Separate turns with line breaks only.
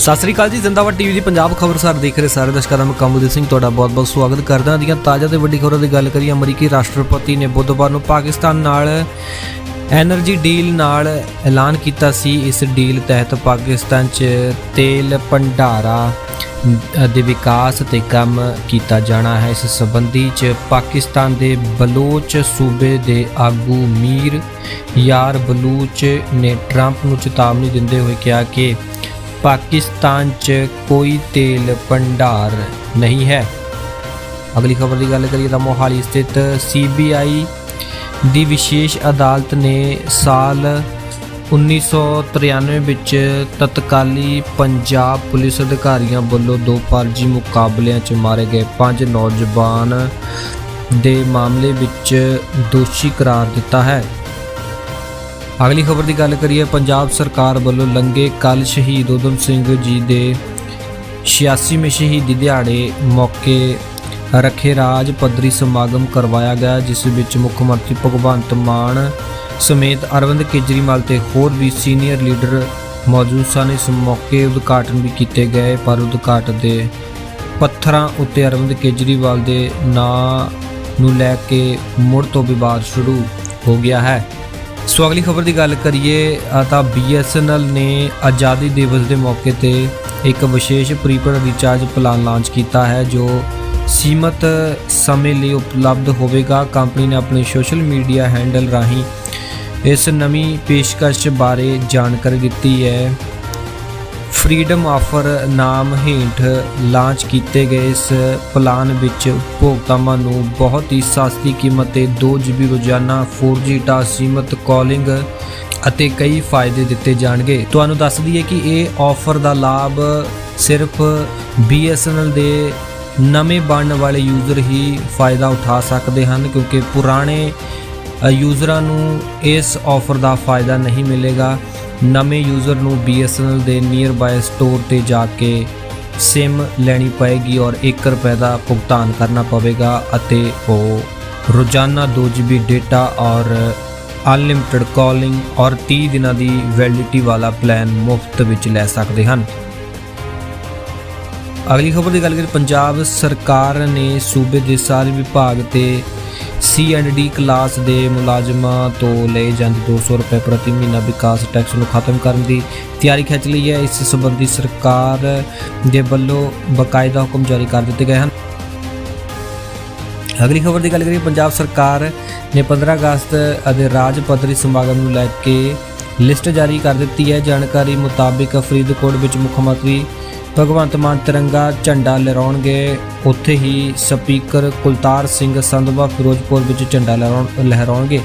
ਸਤਿ ਸ੍ਰੀ ਅਕਾਲ ਜੀ, ਜ਼ਿੰਦਾਬਾਦ ਟੀਵੀ ਦੀ ਪੰਜਾਬ ਖਬਰਸਾਰ ਦੇਖ ਰਹੇ ਸਾਰੇ ਦਰਸ਼ਕਾਂ ਦਾ ਮੈਂ ਕਮਲਦੀਪ ਸਿੰਘ, ਤੁਹਾਡਾ ਬਹੁਤ-ਬਹੁਤ ਸਵਾਗਤ ਕਰਦਾ ਹਾਂ। ਦੀਆਂ ਤਾਜ਼ਾ ਤੇ ਵੱਡੀ ਖਬਰਾਂ ਦੀ ਗੱਲ ਕਰੀਏ, ਅਮਰੀਕੀ ਰਾਸ਼ਟਰਪਤੀ ਨੇ ਬੁੱਧਵਾਰ ਨੂੰ ਪਾਕਿਸਤਾਨ ਨਾਲ ਐਨਰਜੀ ਡੀਲ ਨਾਲ ਐਲਾਨ ਕੀਤਾ ਸੀ। ਇਸ ਡੀਲ ਤਹਿਤ ਪਾਕਿਸਤਾਨ 'ਚ ਤੇਲ ਭੰਡਾਰਾ ਦੇ ਵਿਕਾਸ ਤੇ ਕੰਮ ਕੀਤਾ ਜਾਣਾ ਹੈ। ਇਸ ਸੰਬੰਧੀ 'ਚ ਪਾਕਿਸਤਾਨ ਦੇ ਬਲੋਚ ਸੂਬੇ ਦੇ ਆਗੂ ਮੀਰ ਯਾਰ ਬਲੂਚ ਨੇ ਟਰੰਪ ਨੂੰ ਚੇਤਾਵਨੀ ਦਿੰਦੇ ਹੋਏ ਕਿਹਾ ਕਿ ਪਾਕਿਸਤਾਨ 'ਚ ਕੋਈ ਤੇਲ ਭੰਡਾਰ ਨਹੀਂ ਹੈ। ਅਗਲੀ ਖਬਰ ਦੀ ਗੱਲ ਕਰੀਏ ਤਾਂ ਮੋਹਾਲੀ ਸਥਿਤ ਸੀਬੀਆਈ ਦੀ ਵਿਸ਼ੇਸ਼ ਅਦਾਲਤ ਨੇ ਸਾਲ 1993 ਵਿੱਚ ਤਤਕਾਲੀ ਪੰਜਾਬ ਪੁਲਿਸ ਅਧਿਕਾਰੀਆਂ ਵੱਲੋਂ ਦੋ ਫਰਜ਼ੀ ਮੁਕਾਬਲਿਆਂ 'ਚ ਮਾਰੇ ਗਏ ਪੰਜ ਨੌਜਵਾਨ ਦੇ ਮਾਮਲੇ ਵਿੱਚ ਦੋਸ਼ੀ ਕਰਾਰ ਦਿੱਤਾ ਹੈ। ਅਗਲੀ ਖਬਰ ਦੀ ਗੱਲ ਕਰੀਏ, ਪੰਜਾਬ ਸਰਕਾਰ ਵੱਲੋਂ ਲੰਗੇ ਕੱਲ ਸ਼ਹੀਦ ਉਦਮ ਸਿੰਘ ਜੀ ਦੇ 86ਵੇਂ ਸ਼ਹੀਦੀ ਦਿਹਾੜੇ ਮੌਕੇ ਰੱਖੇ ਰਾਜ ਪੱਧਰੀ ਸਮਾਗਮ ਕਰਵਾਇਆ ਗਿਆ, ਜਿਸ ਵਿੱਚ ਮੁੱਖ ਮੰਤਰੀ ਭਗਵੰਤ ਮਾਨ ਸਮੇਤ ਅਰਵਿੰਦ ਕੇਜਰੀਵਾਲ ਤੇ ਹੋਰ ਵੀ ਸੀਨੀਅਰ ਲੀਡਰ ਮੌਜੂਦ ਸਨ। ਇਸ ਮੌਕੇ ਉਦਘਾਟਨ ਵੀ ਕੀਤੇ ਗਏ, ਪਰ ਉਦਘਾਟਨ ਦੇ ਪੱਥਰਾਂ ਉੱਤੇ ਅਰਵਿੰਦ ਕੇਜਰੀਵਾਲ ਦੇ ਨਾਂ ਨੂੰ ਲੈ ਕੇ ਮੁੜ ਤੋਂ ਵਿਵਾਦ ਸ਼ੁਰੂ ਹੋ ਗਿਆ ਹੈ। ਸੋ ਅਗਲੀ ਖਬਰ ਦੀ ਗੱਲ ਕਰੀਏ ਅ, ਤਾਂ BSNL ਨੇ ਆਜ਼ਾਦੀ ਦਿਵਸ ਦੇ ਮੌਕੇ ਤੇ ਇੱਕ ਵਿਸ਼ੇਸ਼ ਪ੍ਰੀਪੇਡ ਰੀਚਾਰਜ ਪਲਾਨ ਲਾਂਚ ਕੀਤਾ ਹੈ ਜੋ ਸੀਮਤ ਸਮੇਂ ਲਈ ਉਪਲਬਧ ਹੋਵੇਗਾ। ਕੰਪਨੀ ਨੇ ਆਪਣੇ ਸੋਸ਼ਲ ਮੀਡੀਆ ਹੈਂਡਲ ਰਾਹੀਂ ਇਸ ਨਵੀਂ ਪੇਸ਼ਕਸ਼ ਬਾਰੇ ਜਾਣਕਾਰੀ ਦਿੱਤੀ ਹੈ। ਫਰੀडम ਆਫਰ ਨਾਮ ਹੇਠ ਲਾਂਚ ਕੀਤੇ ਗਏ ਇਸ ਪਲਾਨ ਵਿੱਚ ਉਪਭੋਗਤਾਵਾਂ ਨੂੰ ਬਹੁਤ ਹੀ ਸਸਤੀ ਕੀਮਤ ਤੇ 2 GB ਰੋਜ਼ਾਨਾ 4G ਡਾਟਾ ਸੀਮਤ ਕਾਲਿੰਗ ਅਤੇ ਕਈ ਫਾਇਦੇ ਦਿੱਤੇ ਜਾਣਗੇ। ਤੁਹਾਨੂੰ ਦੱਸ ਦਈਏ ਕਿ ਇਹ ਆਫਰ ਦਾ ਲਾਭ ਸਿਰਫ BSNL ਦੇ ਨਵੇਂ ਬਣਨ ਵਾਲੇ ਯੂਜ਼ਰ ਹੀ ਫਾਇਦਾ ਉਠਾ ਸਕਦੇ ਹਨ, ਕਿਉਂਕਿ ਪੁਰਾਣੇ ਯੂਜ਼ਰਾਂ ਨੂੰ ਇਸ ਆਫਰ ਦਾ ਫਾਇਦਾ ਨਹੀਂ ਮਿਲੇਗਾ। ਨਵੇਂ ਯੂਜ਼ਰ ਨੂੰ BSNL ਦੇ ਨੀਅਰ ਬਾਏ ਸਟੋਰ ਤੇ ਜਾ ਕੇ SIM ਲੈਣੀ ਪਏਗੀ ਔਰ 1 ਰੁਪਏ ਦਾ ਭੁਗਤਾਨ ਕਰਨਾ ਪਵੇਗਾ ਅਤੇ ਉਹ ਰੋਜ਼ਾਨਾ 2 GB ਡੇਟਾ ਔਰ ਅਨਲਿਮਿਟਿਡ ਕਾਲਿੰਗ ਔਰ 30 ਦਿਨਾਂ ਦੀ ਵੈਲਿਡਿਟੀ ਵਾਲਾ ਪਲਾਨ ਮੁਫਤ ਵਿੱਚ ਲੈ ਸਕਦੇ ਹਨ। ਅਗਲੀ ਖਬਰ ਦੀ ਗੱਲ ਕਰੀਏ, ਪੰਜਾਬ ਸਰਕਾਰ ਨੇ ਸੂਬੇ ਦੇ ਸਾਰੇ ਵਿਭਾਗ ਤੇ ਸੀ&ਡੀ ਕਲਾਸ ਦੇ ਮੁਲਾਜ਼ਮਾਂ ਤੋਂ ਲਏ ਜਾਂਦੇ 200 ਰੁਪਏ ਪ੍ਰਤੀ ਮਹੀਨਾ ਵਿਕਾਸ ਟੈਕਸ ਨੂੰ ਖਤਮ ਕਰਨ ਦੀ ਤਿਆਰੀ ਖਿੱਚ ਲਈ ਹੈ। ਇਸ ਸੰਬੰਧੀ ਸਰਕਾਰ ਦੇ ਵੱਲੋਂ ਬਕਾਇਦਾ ਹੁਕਮ ਜਾਰੀ ਕਰ ਦਿੱਤੇ ਗਏ ਹਨ। ਅਗਲੀ ਖਬਰ ਦੀ ਗੱਲ ਕਰੀਏ, ਪੰਜਾਬ ਸਰਕਾਰ ਨੇ 15 ਅਗਸਤ ਅਤੇ ਰਾਜ ਪੱਧਰੀ ਸਮਾਗਮ ਨੂੰ ਲੈ ਕੇ ਲਿਸਟ ਜਾਰੀ ਕਰ ਦਿੱਤੀ ਹੈ। ਜਾਣਕਾਰੀ ਮੁਤਾਬਿਕ ਫਰੀਦਕੋਟ ਵਿੱਚ ਮੁੱਖ ਮੰਤਰੀ ਭਗਵੰਤ ਮਾਨ ਤਿਰੰਗਾ ਝੰਡਾ ਲਹਿਰਾਉਣਗੇ। ਉੱਥੇ ਹੀ ਸਪੀਕਰ ਕੁਲਤਾਰ ਸਿੰਘ ਸੰਧਵਾ ਫਿਰੋਜ਼ਪੁਰ ਵਿੱਚ ਝੰਡਾ ਲਹਿਰਾਉਣ- ਲਹਿਰਾਉਣਗੇ।